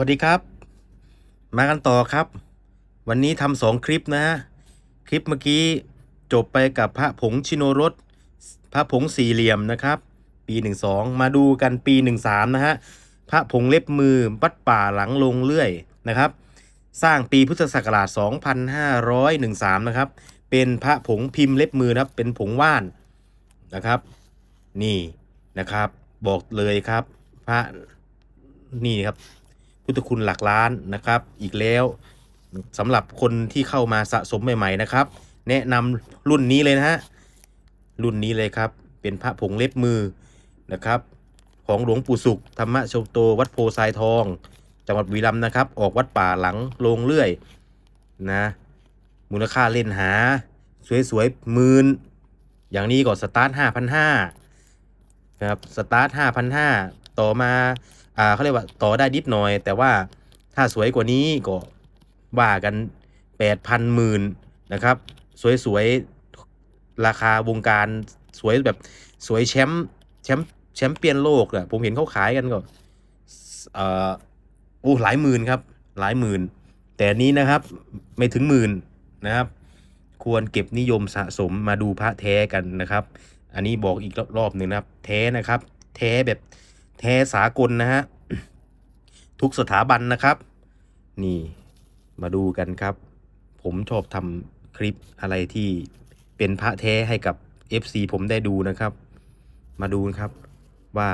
วัสดีครับ มากันต่อครับ วันนี้ทำสองคลิปนะฮะ คลิปเมื่อกี้จบไปกับพระผงชิโนรสพระผงสี่เหลี่ยมนะครับ ปี 12 มาดูกันปี 13 นะฮะ พระผงเล็บมือวัดป่าหลังลงเลื่อยนะครับ สร้างปีพุทธศักราช 2513 นะครับ เป็นพระผงพิมพ์เล็บมือนะครับ เป็นผงว่านนะครับ นี่นะครับ บอกเลยครับ พระนี่ครับ พุทธคุณหลักล้านนะครับ อีกแล้วสำหรับคนที่เข้ามาสะสมใหม่ ๆ นะครับ แนะนำรุ่นนี้เลยนะฮะรุ่นนี้เลยครับ เป็นพระผงเล็บมือนะครับ ของหลวงปู่สุขธรรมโชโตวัดโพไซทอง จังหวัดบุรีรัมย์นะครับ ออกวัดป่าหลังโรงเลื่อยนะมูลค่าเล่นหา สวยๆหมื่นอย่างนี้ก็สตาร์ทห้าพันห้าครับสตาร์ทห้าพันห้าต่อมา อ่าเขาเรียกว่าต่อได้นิดหน่อย แต่ว่าถ้าสวยกว่านี้ก็ว่ากันแปดพันหมื่นนะครับ สวยๆ ราคาวงการสวยแบบสวยแชมป์แชมป์แชมป์เปี้ยนโลกอะผมเห็นเขาขายกันก็เอ่อโอ้หลายหมื่นครับ หลายหมื่น แต่นนี้นะครับไม่ถึงหมื่นนะครับ ควรเก็บนิยมสะสมมาดูพระแท้กันนะครับ อันนี้บอกอีกรอบหนึ่งนะครับ แท้นะครับ แท้แบบ แท้สากลนะฮะ ทุกสถาบันนะครับ นี่มาดูกันครับ ผมชอบทำคลิปอะไรที่เป็นพระแท้ให้กับ FC ผมได้ดูนะครับ มาดูครับว่า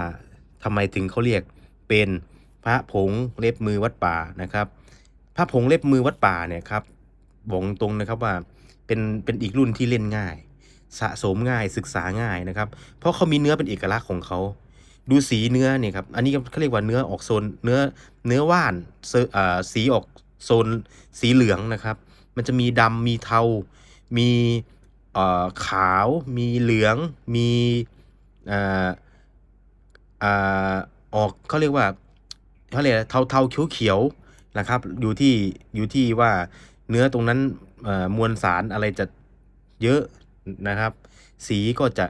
ทำไมถึงเขาเรียกเป็นพระผงเล็บมือวัดป่านะครับ พระผงเล็บมือวัดป่าเนี่ยครับบอกตรงนะครับว่าเป็นเป็นอีกรุ่นที่เล่นง่าย สะสมง่ายศึกษาง่ายนะครับ เพราะเขามีเนื้อเป็นเอกลักษณ์ของเขา ดูสีเนื้อเนี่ยครับ อันนี้เขาเรียกว่าเนื้อออกโซนเนื้อเนื้อว่านเอ่าสีออกโซนสีเหลืองนะครับ มันจะมีดำมีเทา มีเอ่อขาว มีเหลือง มีอ่าอ่าออกเขาเรียกว่าเขาเรียกอะไรเทาเทาเขียวเขียวนะครับ อยู่ที่อยู่ที่ว่าเนื้อตรงนั้นมวลสารอะไรจะเยอะนะครับ สีก็จะ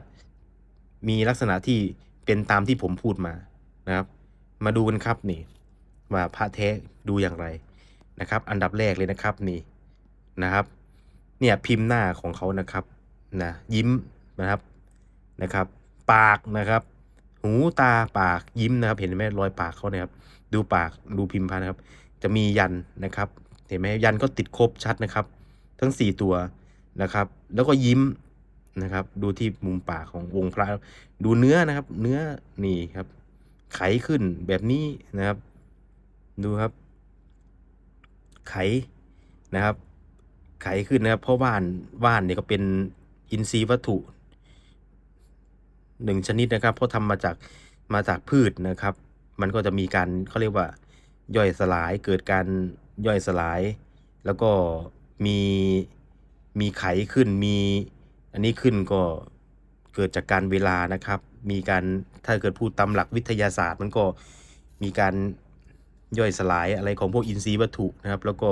มีลักษณะที่ เป็นตามที่ผมพูดมานะครับ มาดูกันครับนี่ว่าพระแท้ดูอย่างไรนะครับ อันดับแรกเลยนะครับนี่นะครับ เนี่ยพิมพ์หน้าของเขานะครับนะยิ้มนะครับนะครับ ปากนะครับ หูตาปากยิ้มนะครับ เห็นไหมรอยปากเขาเนี่ยครับ ดูปากดูพิมพ์พันนะครับ จะมียันนะครับ เห็นไหมยันก็ติดครบชัดนะครับ ทั้งสี่ตัวนะครับ แล้วก็ยิ้ม นะครับ ดูที่มุมปากขององค์พระดูเนื้อนะครับ เนื้อนี่ครับ ไขขึ้นแบบนี้นะครับ ดูครับ ไขนะครับ ไขขึ้นนะครับ เพราะว่านว่านเนี่ยก็เป็นอินทรีย์วัตถุหนึ่งชนิดนะครับ เพราะทำมาจากมาจากพืชนะครับ มันก็จะมีการเขาเรียกว่า ย่อยสลายเกิดการย่อยสลาย แล้วก็มีมีไขขึ้นมี อันนี้ขึ้นก็เกิดจากการเวลานะครับ มีการถ้าเกิดพูดตามหลักวิทยาศาสตร์ มันก็มีการย่อยสลายอะไรของพวกอินทรีย์วัตถุนะครับ แล้วก็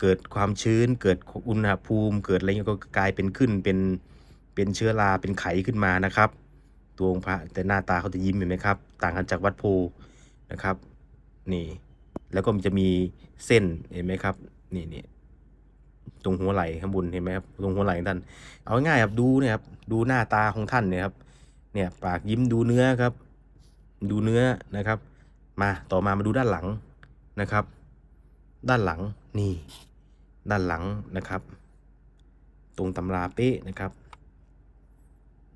เกิดความชื้น เกิดอุณหภูมิ เกิดอะไรเงี้ยก็กลายเป็นขึ้นเป็นเป็นเชื้อราเป็นไขขึ้นมานะครับ ตัวองค์พระแต่หน้าตาเขาจะยิ้มเห็นไหมครับ ต่างกันจากวัดโพนะครับนี่แล้วก็มันจะมีเส้นเห็นไหมครับนี่นี่ ตรงหัวไหล่ข้างบนเห็นไหมครับตรงหัวไหล่ท่าน เอาง่ายครับดูเนี่ยครับดูหน้าตาของท่านเนี่ยครับ เนี่ยปากยิ้มดูเนื้อครับ ดูเนื้อนะครับ มาต่อมามาดูด้านหลังนะครับ ด้านหลังนี่ ด้านหลังนะครับ ตรงตำราเป๊ะนะครับ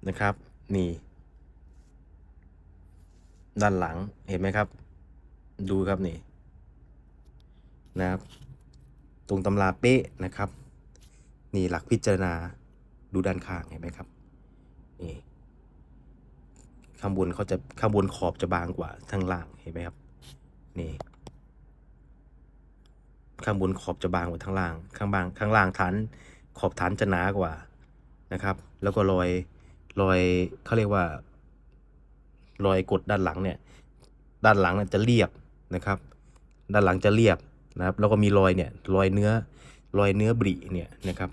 นะครับ นี่ ด้านหลังเห็นไหมครับ ดูครับนี่นะครับ ตรงตำราเป๊ะนะครับ นี่หลักพิจารณาดูด้านข้างเห็นไหมครับ นี่ ข้างบนเขาจะข้างบนขอบจะบางกว่าข้างล่างเห็นไหมครับ นี่ ข้างบนขอบจะบางกว่าข้างล่าง ข้างบางข้างล่างฐานขอบฐานจะหนากว่านะครับ แล้วก็รอยรอยเขาเรียกว่ารอยกดด้านหลังเนี่ย ด้านหลังจะเรียบนะครับ ด้านหลังจะเรียบนะครับ แล้วก็มีรอยเนี่ยรอยเนื้อรอยเนื้อบริเนี่ยนะครับ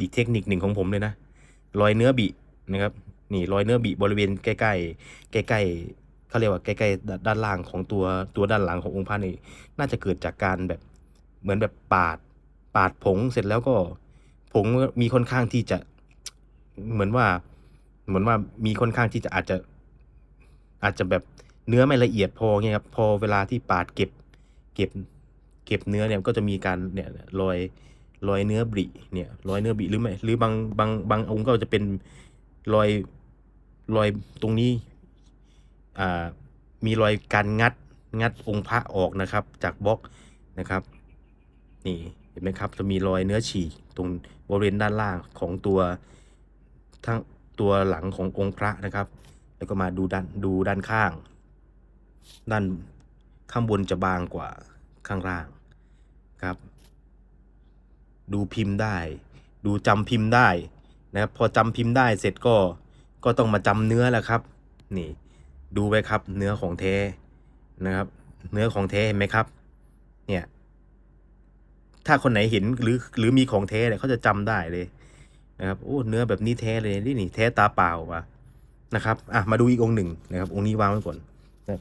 อีกเทคนิคหนึ่งของผมเลยนะรอยเนื้อบินะครับนี่รอยเนื้อบิบริเวณใกล้ๆใกล้ๆเขาเรียกว่าใกล้ๆด้านด้านล่างของตัวตัวด้านหลังขององค์พระนี่น่าจะเกิดจากการแบบเหมือนแบบปาดปาดผงเสร็จแล้วก็ผงมีค่อนข้างที่จะเหมือนว่า เหมือนว่ามีค่อนข้างที่จะอาจจะอาจจะแบบเนื้อไม่ละเอียดพอเงี้ยครับพอเวลาที่ปาดเก็บ เก็บ เก็บเนื้อเนี่ยก็จะมีการเนี่ยรอย รอยเนื้อบริเนี่ยรอยเนื้อบริหรือไม่หรือบางบางบางองค์ก็จะเป็นรอยรอยตรงนี้อ่ามีรอยการงัดงัดองค์พระออกนะครับ จากบล็อกนะครับ นี่เห็นไหมครับ จะมีรอยเนื้อฉีกตรงบริเวณด้านล่างของตัวทั้งตัวหลังขององค์พระนะครับ แล้วก็มาดูด้านดูด้านข้าง ด้านข้างบนจะบางกว่าข้างล่างครับ ดูพิมพ์ได้ ดูจำพิมพ์ได้นะครับพอจำพิมพ์ได้เสร็จก็ก็ต้องมาจำเนื้อแหละครับ นี่ ดูไว้ครับเนื้อของแท้นะครับ เนื้อของแท้เห็นไหมครับ เนี่ย ถ้าคนไหนเห็นหรือหรือมีของแท้เนี่ยเขาจะจำได้เลยนะครับโอ้เนื้อแบบนี้แท้เลยนี่นี่แท้ตาเปล่าวะนะครับอะมาดูอีกองหนึ่งนะครับ องค์นี้วางไว้ก่อนนะ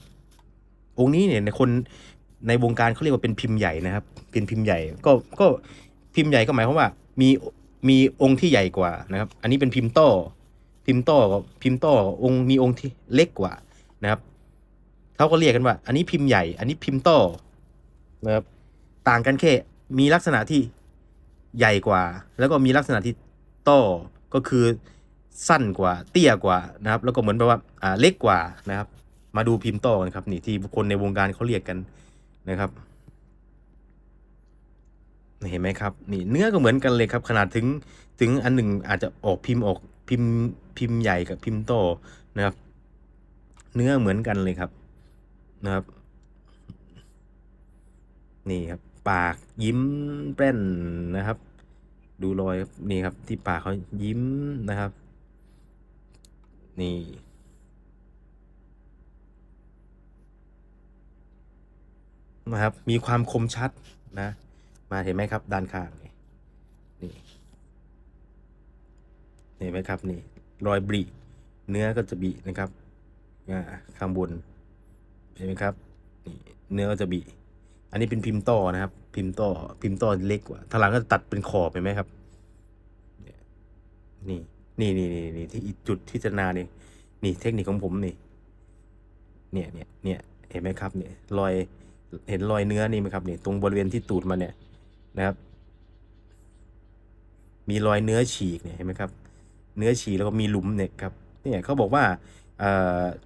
องค์นี้เนี่ยในคนในวงการเขาเรียกว่าเป็นพิมพ์ใหญ่นะครับ เป็นพิมพ์ใหญ่ ก็ก็ พิมพ์ใหญ่ก็หมายความว่า มีมีองค์ที่ใหญ่กว่านะครับ อันนี้เป็นพิมพ์ต้อพิมพ์ต้อพิมพ์ต้อองค์มีองค์ที่เล็กกว่านะครับเขาก็เรียกกันว่า อันนี้พิมพ์ใหญ่ อันนี้พิมพ์ต้อนะครับต่างกันแค่มีลักษณะที่ใหญ่กว่า แล้วก็มีลักษณะที่ต้อก็คือสั้นกว่า เตี้ยกว่านะครับ แล้วก็เหมือนแบบว่าอ่าเล็กกว่านะครับ มาดูพิมพ์ต้อกันครับนี่ที่คนในวงการเขาเรียกกันนะครับ เห็นไหมครับนี่เนื้อก็เหมือนกันเลยครับ ขนาดถึงถึงอันหนึ่งอาจจะออกพิมพ์ออกพิมพ์พิมพ์ใหญ่กับพิมพ์โตนะครับ เนื้อเหมือนกันเลยครับนะครับ นี่ครับ ปากยิ้มแป้นนะครับ ดูรอยครับนี่ครับ ที่ปากเขายิ้มนะครับ นี่นะครับ มีความคมชัดนะ มาเห็นไหมครับ ด้านข้างนี่นี่เห็นไหมครับนี่ รอยบริเนื้อก็จะบีนะครับข้างบนเห็นไหมครับนี่เนื้อก็จะบีอันนี้เป็นพิมพ์ต่อนะครับ พิมพ์ต่อพิมพ์ต่อเล็กกว่าทางหลังก็จะตัดเป็นขอบเห็นไหมครับนี่นี่นี่นี่นี่ที่จุดที่จะนานี่นี่เทคนิคของผมนี่ เนี่ยเนี่ยเนี่ยเห็นไหมครับเนี่ยรอยเห็นรอยเนื้อนี่ไหมครับเนี่ยตรงบริเวณที่ตูดมันเนี่ย นะครับ มีรอยเนื้อฉีกเนี่ยเห็นไหมครับ เนื้อฉีกแล้วก็มีหลุมเนี่ยครับเนี่ยเขาบอกว่า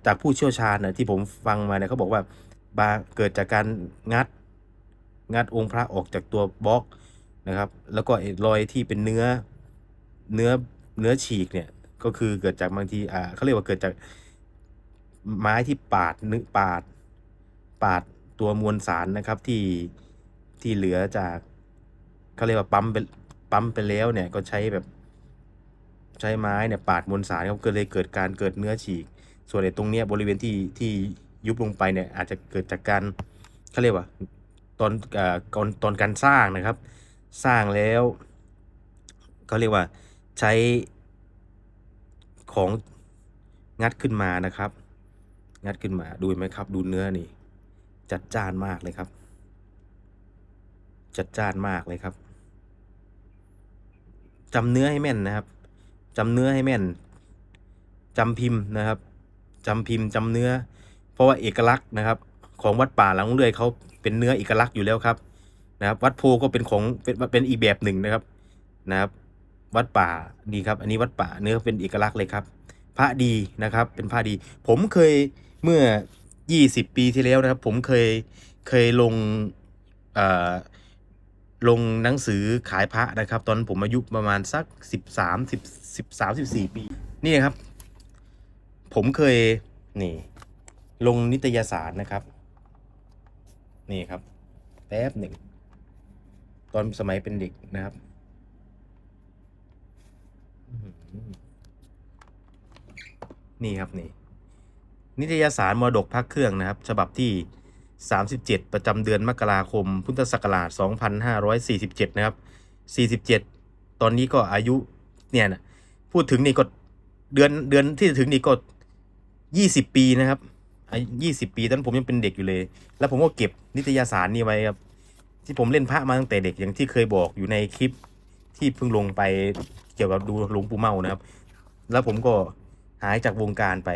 จากผู้เชี่ยวชาญนะที่ผมฟังมาเนี่ยเขาบอกว่าบาเกิดจากการงัดงัดองค์พระออกจากตัวบล็อกนะครับ แล้วก็รอยที่เป็นเนื้อเนื้อเนื้อฉีกเนี่ยก็คือเกิดจากบางทีอ่าเขาเรียกว่าเกิดจากไม้ที่ปาดนึกปาด ปาดตัวมวลสารนะครับที่ที่เหลือจาก เขาเรียกว่าปั๊มไปปั๊มไปแล้วเนี่ยก็ใช้แบบ ใช้ไม้เนี่ยปาดมวลสารครับก็เลยเกิดการเกิดเนื้อฉีก ส่วนไอ้ตรงเนี้ยบริเวณที่ที่ยุบลงไปเนี่ยอาจจะเกิดจากการเขาเรียกว่าตอนเอ่อตอนตอนการสร้างนะครับ สร้างแล้วเขาเรียกว่าใช้ของงัดขึ้นมานะครับ งัดขึ้นมาดูไหมครับ ดูเนื้อนี่ จัดจ้านมากเลยครับ จัดจ้านมากเลยครับ จำเนื้อให้แม่นนะครับจำเนื้อให้แม่นจำพิมพ์นะครับจำพิมพ์จำเนื้อ เพราะว่าเอกลักษณ์นะครับ ของวัดป่าหลังเรื่อยเขาเป็นเนื้อเอกลักษณ์อยู่แล้วครับนะครับ วัดโพก็เป็นของเป็นเป็นอีกแบบหนึ่งนะครับนะครับ วัดป่านี่ครับ อันนี้วัดป่าเนื้อเป็นเอกลักษณ์เลยครับ พระดีนะครับ เป็นพระดี ผมเคยเมื่อ 20 ปีที่แล้วนะครับ ผมเคยเคยลงเอ่อ ลงหนังสือขายพระนะครับ ตอนผมอายุประมาณสัก13 10 13 14ปี นี่นะครับ ผมเคยนี่ ลงนิตยสารนะครับ นี่ครับ แป๊บหนึ่ง ตอนสมัยเป็นเด็กนะครับนี่ครับนี่นิตยสารมรดกพักเครื่องนะครับ ฉบับที่ 37 ประจำเดือนมกราคม พุทธศักราช 2547 นะครับ 47 ตอนนี้ก็อายุเนี่ยนะพูดถึงนี่ก็เดือนเดือนที่จะถึงนี่ก็ 20 ปีนะครับอายุยี่สิบปีตอนนั้นผมยังเป็นเด็กอยู่เลย แล้วผมก็เก็บนิตยสารนี่ไว้ครับ ที่ผมเล่นพระมาตั้งแต่เด็กอย่างที่เคยบอกอยู่ในคลิปที่เพิ่งลงไปเกี่ยวกับดูหลวงปู่เมานะครับ แล้วผมก็หายจากวงการไป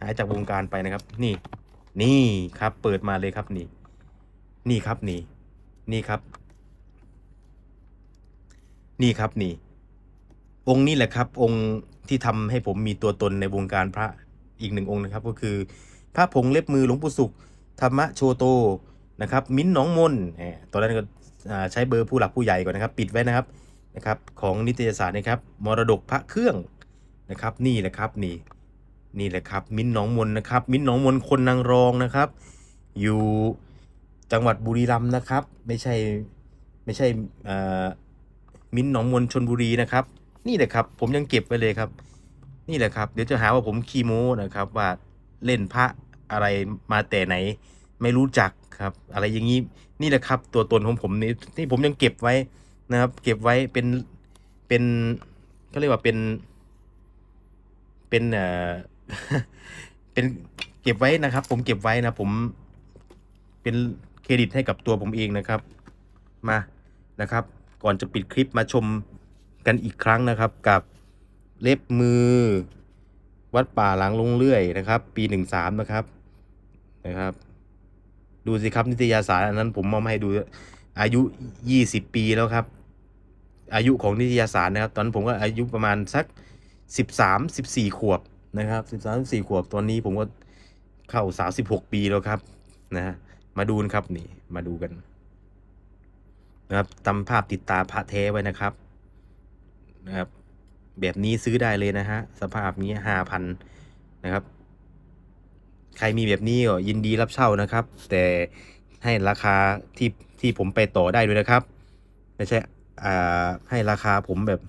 หายจากวงการไปนะครับ นี่ นี่ครับเปิดมาเลยครับนี่ นี่ครับนี่ นี่ครับ นี่ครับนี่ องค์นี้แหละครับ องค์ที่ทำให้ผมมีตัวตนในวงการพระอีกหนึ่งองค์นะครับ ก็คือ พระผงเล็บมือหลวงปู่สุขธรรมะโชโตนะครับ มิ้นท์หนองมนตอนนั้นก็ใช้เบอร์ผู้หลักผู้ใหญ่ก่อนนะครับ ปิดไว้นะครับนะครับ ของนิตยสารนะครับ มรดกพระเครื่องนะครับ นี่แหละครับนี่ นี่แหละครับ มิ้นหนองมนนะครับ มิ้นหนองมนคนนางรองนะครับ อยู่จังหวัดบุรีรัมย์นะครับ ไม่ใช่ไม่ใช่มิ้นหนองมนชนบุรีนะครับ นี่แหละครับ ผมยังเก็บไว้เลยครับ นี่แหละครับ เดี๋ยวจะหาว่าผมขี้โม้นะครับ ว่าเล่นพระอะไรมาแต่ไหน ไม่รู้จักครับ อะไรอย่างนี้นี่แหละครับ ตัวตนของผมนี่ที่ผมยังเก็บไว้นะครับ เก็บไว้เป็นเป็นเขาเรียกว่าเป็นเป็นเอ่อ เป็นเก็บไว้นะครับ ผมเก็บไว้นะผมเป็นเครดิตให้กับตัวผมเองนะครับ มานะครับ ก่อนจะปิดคลิปมาชมกันอีกครั้งนะครับ กับเล็บมือ วัดป่าหลังลงเรื่อยนะครับ ปีหนึ่งสามนะครับนะครับ ดูสิครับนิตยสารอันนั้นผมมอมาให้ดูอายุยี่สิบปีแล้วครับ อายุของนิตยสารนะครับ ตอนนนผมก็อายุประมาณสักสิบสามสิบสี่ขวบ นะครับสิบสามสิบสี่ขวบตอนนี้ผมก็เข้าสาวสิบหกปีแล้วครับนะฮะมาดูนะครับนี่มาดูกันนะครับตำภาพติดตาพระแท้ไว้นะครับนะครับ แบบนี้ซื้อได้เลยนะฮะสภาพนี้ห้าพันนะครับ ใครมีแบบนี้ก็ยินดีรับเช่านะครับ แต่ให้ราคาที่ที่ผมไปต่อได้ด้วยนะครับ ไม่ใช่อ่าให้ราคาผมแบบ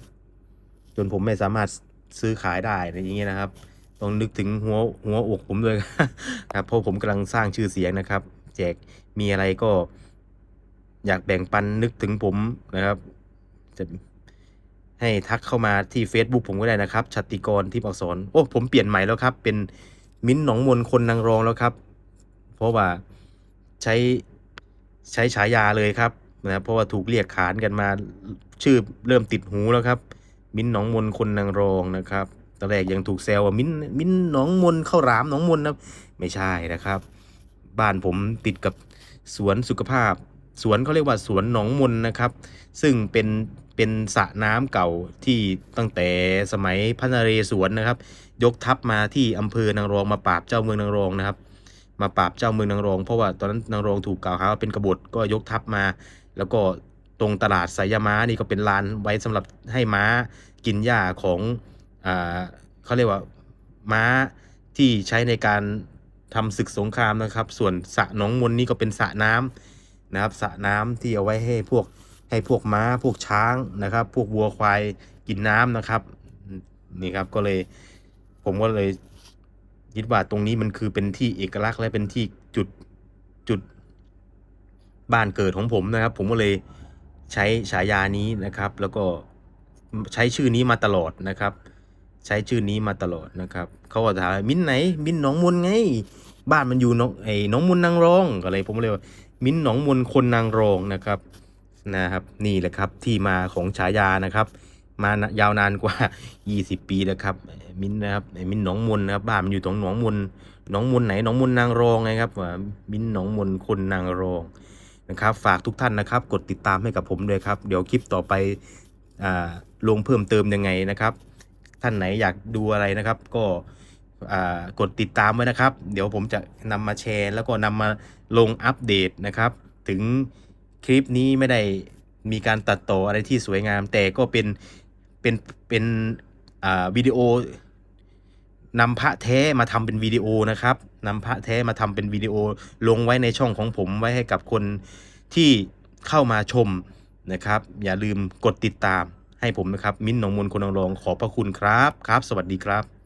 จนผมไม่สามารถซื้อขายได้อะไรอย่างเงี้ยนะครับ ต้องนึกถึงหัวหัวอกผมด้วยครับเพราะผมกำลังสร้างชื่อเสียงนะครับ แจกมีอะไรก็ อยากแบ่งปันนึกถึงผมนะครับ จะให้ทักเข้ามาที่ Facebook ผมก็ได้นะครับชัตติกรที่อักษรโอ้ผมเปลี่ยนใหม่แล้วครับ เป็นมิ้นหนองมนคนนางรองแล้วครับ เพราะว่าใช้ใช้ฉายาเลยครับนะเพราะว่าถูกเรียกขานกันมาชื่อเริ่มติดหูแล้วครับ มิ้นหนองมนคนนางรองนะครับ ตอนแรกยังถูกแซวว่ามิ้นมิ้นหนองมนเข้าวหลามหนองมนนะไม่ใช่นะครับ บ้านผมติดกับสวนสุขภาพ สวนเขาเรียกว่าสวนหนองมนนะครับ ซึ่งเป็นเป็นสระน้ำเก่าที่ตั้งแต่สมัยพระนเรศวรนะครับ ยกทัพมาที่อำเภอนางรองมาปราบเจ้าเมืองนางรองนะครับ มาปราบเจ้าเมืองนางรอง เพราะว่าตอนนั้นนางรองถูกกล่าวหาว่าเป็นกบฏก็ยกทัพมา แล้วก็ตรงตลาดสายม้านี่ก็เป็นลานไว้สำหรับให้ม้ากินหญ้าของ อ่าเขาเรียกว่าม้าที่ใช้ในการทำศึกสงครามนะครับ ส่วนสระหนองมนนี่ก็เป็นสระน้ำนะครับสระน้ำที่เอาไว้ให้พวกให้พวกม้าพวกช้างนะครับ พวกวัวควายกินน้ำนะครับนี่ครับก็เลยผมก็เลยคิดว่าตรงนี้มันคือเป็นที่เอกลักษณ์และเป็นที่จุดจุดบ้านเกิดของผมนะครับ ผมก็เลยใช้ฉายานี้นะครับ แล้วก็ใช้ชื่อนี้มาตลอดนะครับ ใช้ชื่อนี้มาตลอดนะครับ เขาก็ถามมิ้นไหน มิ้นหนองมนไง บ้านมันอยู่หนองไอ้หนองมนนางรองก็เลยผมเลยว่ามิ้นหนองมนคนนางรองนะครับนะครับนี่แหละครับที่มาของฉายานะครับ มายาวนานกว่า 20 ปีแล้วครับ มิ้นนะครับไอ้มิ้นหนองมนนะครับบ้านมันอยู่ตรงหนองมนหนองมนไหนหนองมนนางรองไงครับว่ามิ้นหนองมนคนนางรองนะครับฝากทุกท่านนะครับ กดติดตามให้กับผมด้วยครับ เดี๋ยวคลิปต่อไปอ่าลงเพิ่มเติมยังไงนะครับ ท่านไหนอยากดูอะไรนะครับ ก็กดติดตามไว้นะครับ เดี๋ยวผมจะนำมาแชร์ แล้วก็นำมาลงอัปเดตนะครับ ถึงคลิปนี้ไม่ได้มีการตัดต่ออะไรที่สวยงาม แต่ก็เป็นเป็นเป็นวิดีโอนำพระแท้มาทำเป็นวิดีโอนะครับนำพระแท้มาทำเป็นวิดีโอลงไว้ในช่องของผมไว้ให้กับคนที่เข้ามาชมนะครับ อย่าลืมกดติดตาม ให้ผมนะครับ มิ้นหนองมนคนนองรองขอบพระคุณครับครับ สวัสดีครับ